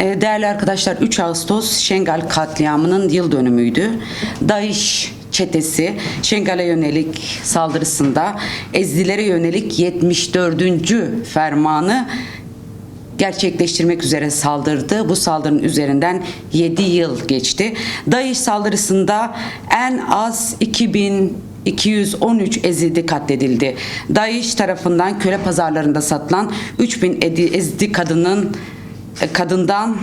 Ee, Değerli arkadaşlar 3 Ağustos Şengal katliamının yıl dönümüydü. DAEŞ çetesi Şengal'e yönelik saldırısında Ezdilere yönelik 74. fermanı gerçekleştirmek üzere saldırdı. Bu saldırının üzerinden 7 yıl geçti. DAEŞ saldırısında en az 2000 213 Ezidi katledildi. DAEŞ tarafından köle pazarlarında satılan 3000 edi- Ezidi kadının kadından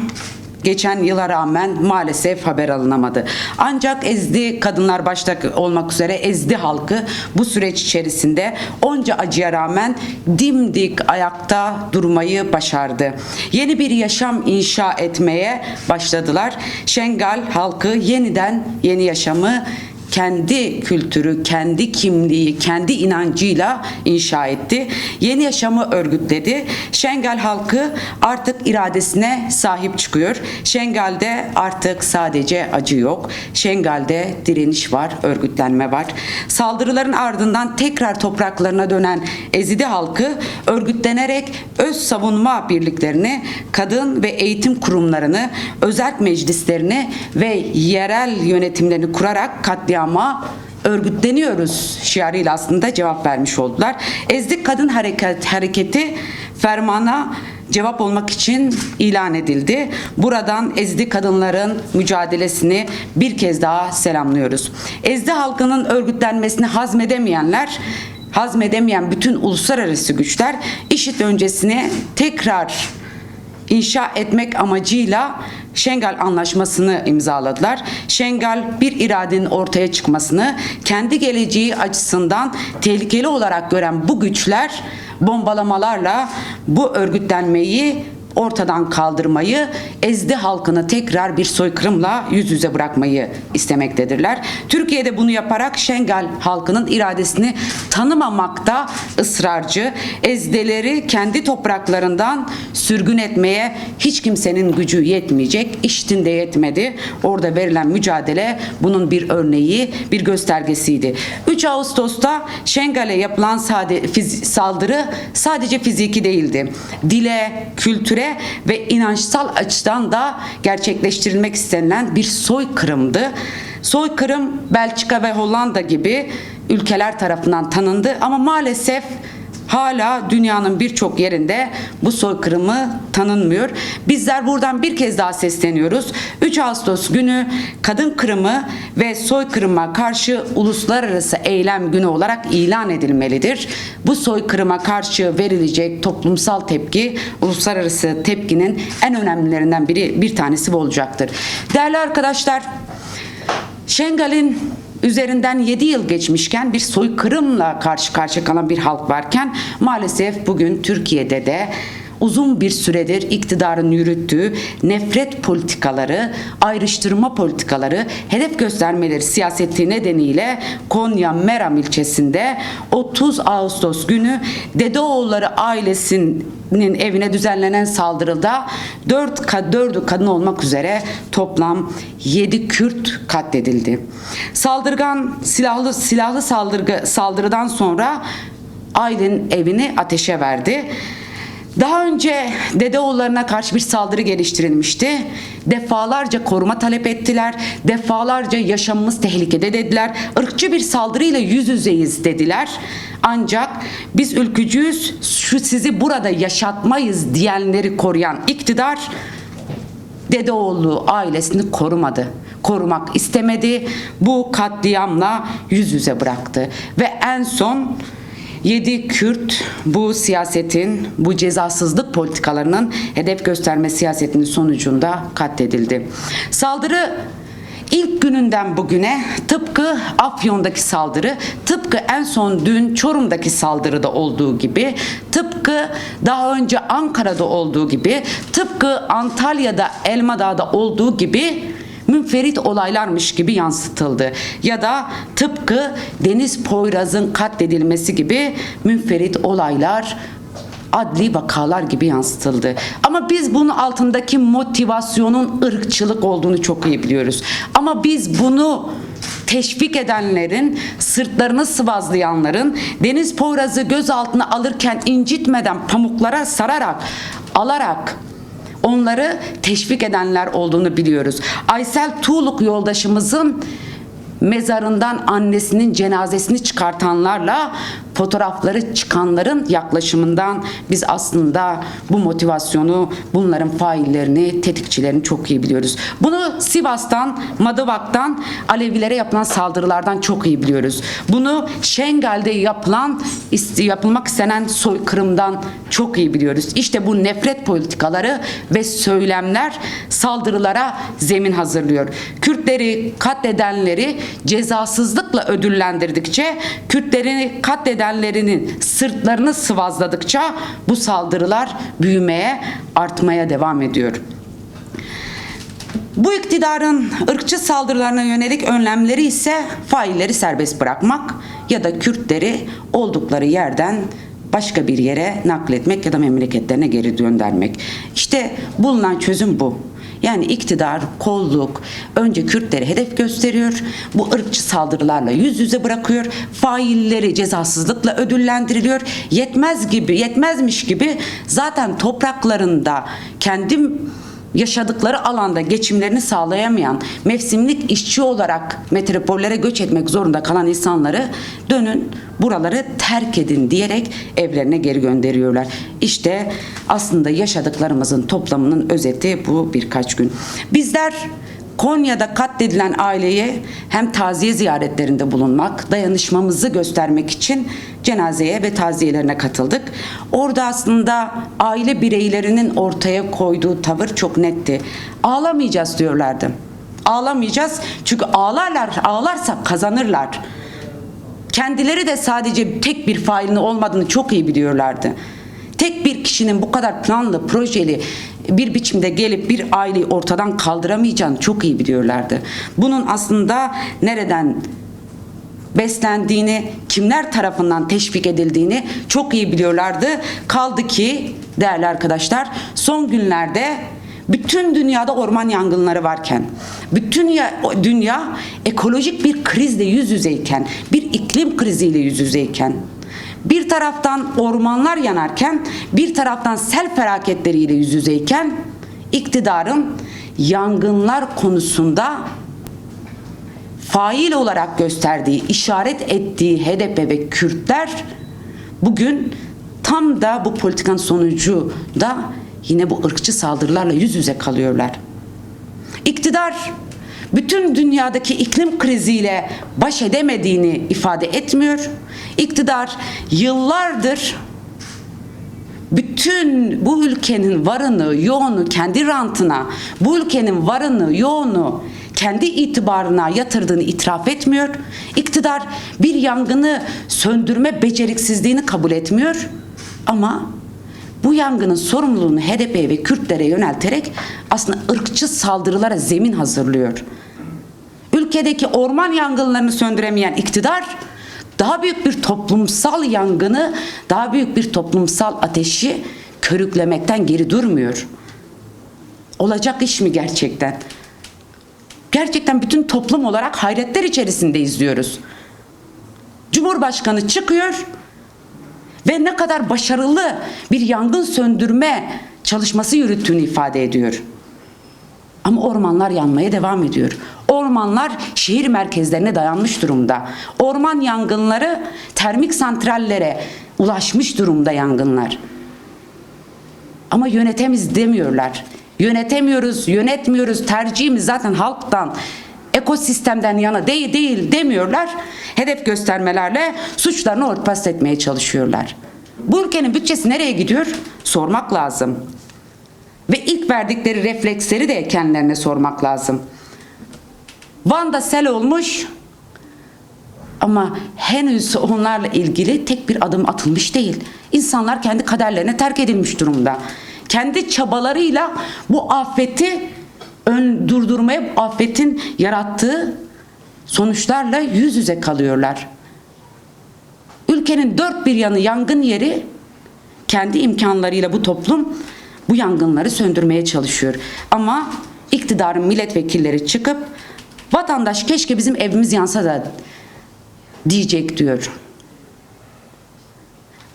geçen yıla rağmen maalesef haber alınamadı. Ancak Ezdi kadınlar başta olmak üzere Ezdi halkı bu süreç içerisinde onca acıya rağmen dimdik ayakta durmayı başardı. Yeni bir yaşam inşa etmeye başladılar. Şengal halkı yeniden yeni yaşamı kendi kültürü, kendi kimliği, kendi inancıyla inşa etti. Yeni yaşamı örgütledi. Şengal halkı artık iradesine sahip çıkıyor. Şengal'de artık sadece acı yok. Şengal'de direniş var, örgütlenme var. Saldırıların ardından tekrar topraklarına dönen Ezidi halkı örgütlenerek öz savunma birliklerini, kadın ve eğitim kurumlarını, özerk meclislerini ve yerel yönetimlerini kurarak katliama örgütleniyoruz şiarıyla aslında cevap vermiş oldular. Ezdik Kadın Hareket, Hareketi fermana cevap olmak için ilan edildi. Buradan Ezdi kadınların mücadelesini bir kez daha selamlıyoruz. Ezdi halkının örgütlenmesini hazmedemeyenler hazmedemeyen bütün uluslararası güçler işit öncesine tekrar inşa etmek amacıyla Şengal Anlaşması'nı imzaladılar. Şengal bir iradenin ortaya çıkmasını kendi geleceği açısından tehlikeli olarak gören bu güçler bombalamalarla bu örgütlenmeyi ortadan kaldırmayı, Ezdi halkını tekrar bir soykırımla yüz yüze bırakmayı istemektedirler. Türkiye'de bunu yaparak Şengal halkının iradesini tanımamakta ısrarcı, Ezdeleri kendi topraklarından sürgün etmeye hiç kimsenin gücü yetmeyecek. İşitinde yetmedi. Orada verilen mücadele bunun bir örneği, bir göstergesiydi. 3 Ağustos'ta Şengal'e yapılan sade, fiz- saldırı sadece fiziki değildi. Dile, kültüre ve inançsal açıdan da gerçekleştirilmek istenilen bir soykırımdı. Soykırım Belçika ve Hollanda gibi ülkeler tarafından tanındı ama maalesef hala dünyanın birçok yerinde bu soykırımı tanınmıyor. Bizler buradan bir kez daha sesleniyoruz. 3 Ağustos günü kadın kırımı ve soykırıma karşı uluslararası eylem günü olarak ilan edilmelidir. Bu soykırıma karşı verilecek toplumsal tepki uluslararası tepkinin en önemlilerinden biri bir tanesi bu olacaktır. Değerli arkadaşlar, Şengal'in üzerinden 7 yıl geçmişken bir soykırımla karşı karşıya kalan bir halk varken maalesef bugün Türkiye'de de uzun bir süredir iktidarın yürüttüğü nefret politikaları, ayrıştırma politikaları, hedef göstermeleri siyaseti nedeniyle Konya Meram ilçesinde 30 Ağustos günü Dedeoğulları ailesinin evine düzenlenen saldırıda 4 ka 4'ü kadın olmak üzere toplam 7 Kürt katledildi. Saldırgan silahlı silahlı saldırı saldırıdan sonra ailenin evini ateşe verdi. Daha önce Dedeoğullarına karşı bir saldırı geliştirilmişti. Defalarca koruma talep ettiler. Defalarca yaşamımız tehlikede dediler. Irkçı bir saldırıyla yüz yüzeyiz dediler. Ancak biz ülkücüyüz, şu sizi burada yaşatmayız diyenleri koruyan iktidar Dedeoğlu ailesini korumadı. Korumak istemedi. Bu katliamla yüz yüze bıraktı. Ve en son 7 Kürt bu siyasetin, bu cezasızlık politikalarının hedef gösterme siyasetinin sonucunda katledildi. Saldırı İlk gününden bugüne tıpkı Afyon'daki saldırı, tıpkı en son dün Çorum'daki saldırıda olduğu gibi, tıpkı daha önce Ankara'da olduğu gibi, tıpkı Antalya'da Elmadağ'da olduğu gibi münferit olaylarmış gibi yansıtıldı. Ya da tıpkı Deniz Poyraz'ın katledilmesi gibi münferit olaylar adli vakalar gibi yansıtıldı. Ama biz bunun altındaki motivasyonun ırkçılık olduğunu çok iyi biliyoruz. Ama biz bunu teşvik edenlerin, sırtlarını sıvazlayanların, Deniz Poyraz'ı gözaltına alırken incitmeden pamuklara sararak, alarak onları teşvik edenler olduğunu biliyoruz. Aysel Tuğluk yoldaşımızın mezarından annesinin cenazesini çıkartanlarla fotoğrafları çıkanların yaklaşımından biz aslında bu motivasyonu, bunların faillerini, tetikçilerini çok iyi biliyoruz. Bunu Sivas'tan, Madıvak'tan, Alevilere yapılan saldırılardan çok iyi biliyoruz. Bunu Şengal'de yapılan, yapılmak istenen soykırımdan çok iyi biliyoruz. İşte bu nefret politikaları ve söylemler saldırılara zemin hazırlıyor. Kürtleri katledenleri cezasızlıkla ödüllendirdikçe, Kürtleri katledenlerinin sırtlarını sıvazladıkça bu saldırılar büyümeye, artmaya devam ediyor. Bu iktidarın ırkçı saldırılarına yönelik önlemleri ise failleri serbest bırakmak ya da Kürtleri oldukları yerden başka bir yere nakletmek ya da memleketlerine geri göndermek. İşte bulunan çözüm bu. Yani iktidar, kolluk önce Kürtleri hedef gösteriyor. Bu ırkçı saldırılarla yüz yüze bırakıyor. Failleri cezasızlıkla ödüllendiriliyor. Yetmez gibi, yetmezmiş gibi zaten topraklarında kendi yaşadıkları alanda geçimlerini sağlayamayan, mevsimlik işçi olarak metropollere göç etmek zorunda kalan insanları dönün buraları terk edin diyerek evlerine geri gönderiyorlar. İşte aslında yaşadıklarımızın toplamının özeti bu birkaç gün. Bizler Konya'da katledilen aileye hem taziye ziyaretlerinde bulunmak, dayanışmamızı göstermek için cenazeye ve taziyelerine katıldık. Orada aslında aile bireylerinin ortaya koyduğu tavır çok netti. Ağlamayacağız diyorlardı. Ağlamayacağız çünkü ağlarlar, ağlarsak kazanırlar. Kendileri de sadece tek bir failin olmadığını çok iyi biliyorlardı. Tek bir kişinin bu kadar planlı, projeli bir biçimde gelip bir aileyi ortadan kaldıramayacağını çok iyi biliyorlardı. Bunun aslında nereden beslendiğini, kimler tarafından teşvik edildiğini çok iyi biliyorlardı. Kaldı ki değerli arkadaşlar son günlerde bütün dünyada orman yangınları varken, bütün ya- dünya ekolojik bir krizle yüz yüzeyken, bir iklim kriziyle yüz yüzeyken, bir taraftan ormanlar yanarken, bir taraftan sel felaketleriyle yüz yüzeyken, iktidarın yangınlar konusunda fail olarak gösterdiği, işaret ettiği HDP ve Kürtler bugün tam da bu politikanın sonucu da yine bu ırkçı saldırılarla yüz yüze kalıyorlar. İktidar bütün dünyadaki iklim kriziyle baş edemediğini ifade etmiyor. İktidar yıllardır bütün bu ülkenin varını, yoğunu kendi rantına, bu ülkenin varını, yoğunu kendi itibarına yatırdığını itiraf etmiyor. İktidar bir yangını söndürme beceriksizliğini kabul etmiyor. Ama bu yangının sorumluluğunu HDP'ye ve Kürtlere yönelterek aslında ırkçı saldırılara zemin hazırlıyor. Ülkedeki orman yangınlarını söndüremeyen iktidar daha büyük bir toplumsal yangını, daha büyük bir toplumsal ateşi körüklemekten geri durmuyor. Olacak iş mi gerçekten? Gerçekten bütün toplum olarak hayretler içerisinde izliyoruz. Cumhurbaşkanı çıkıyor ve ne kadar başarılı bir yangın söndürme çalışması yürüttüğünü ifade ediyor. Ama ormanlar yanmaya devam ediyor. Ormanlar şehir merkezlerine dayanmış durumda. Orman yangınları termik santrallere ulaşmış durumda yangınlar. Ama yönetemiz demiyorlar. Yönetemiyoruz, yönetmiyoruz. Tercihimiz zaten halktan, ekosistemden yana değil değil demiyorlar. Hedef göstermelerle suçlarını örtbas etmeye çalışıyorlar. Bu ülkenin bütçesi nereye gidiyor? Sormak lazım. Ve ilk verdikleri refleksleri de kendilerine sormak lazım. Van'da sel olmuş ama henüz onlarla ilgili tek bir adım atılmış değil. İnsanlar kendi kaderlerine terk edilmiş durumda. Kendi çabalarıyla bu afeti ön durdurmaya, bu afetin yarattığı sonuçlarla yüz yüze kalıyorlar. Ülkenin dört bir yanı yangın yeri kendi imkanlarıyla bu toplum bu yangınları söndürmeye çalışıyor. Ama iktidarın milletvekilleri çıkıp vatandaş keşke bizim evimiz yansa da diyecek diyor.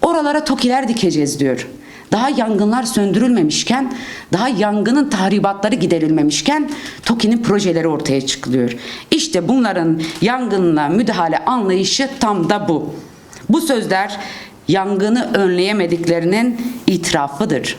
Oralara tokiler dikeceğiz diyor. daha yangınlar söndürülmemişken, daha yangının tahribatları giderilmemişken TOKİ'nin projeleri ortaya çıkılıyor. İşte bunların yangınla müdahale anlayışı tam da bu. Bu sözler yangını önleyemediklerinin itirafıdır.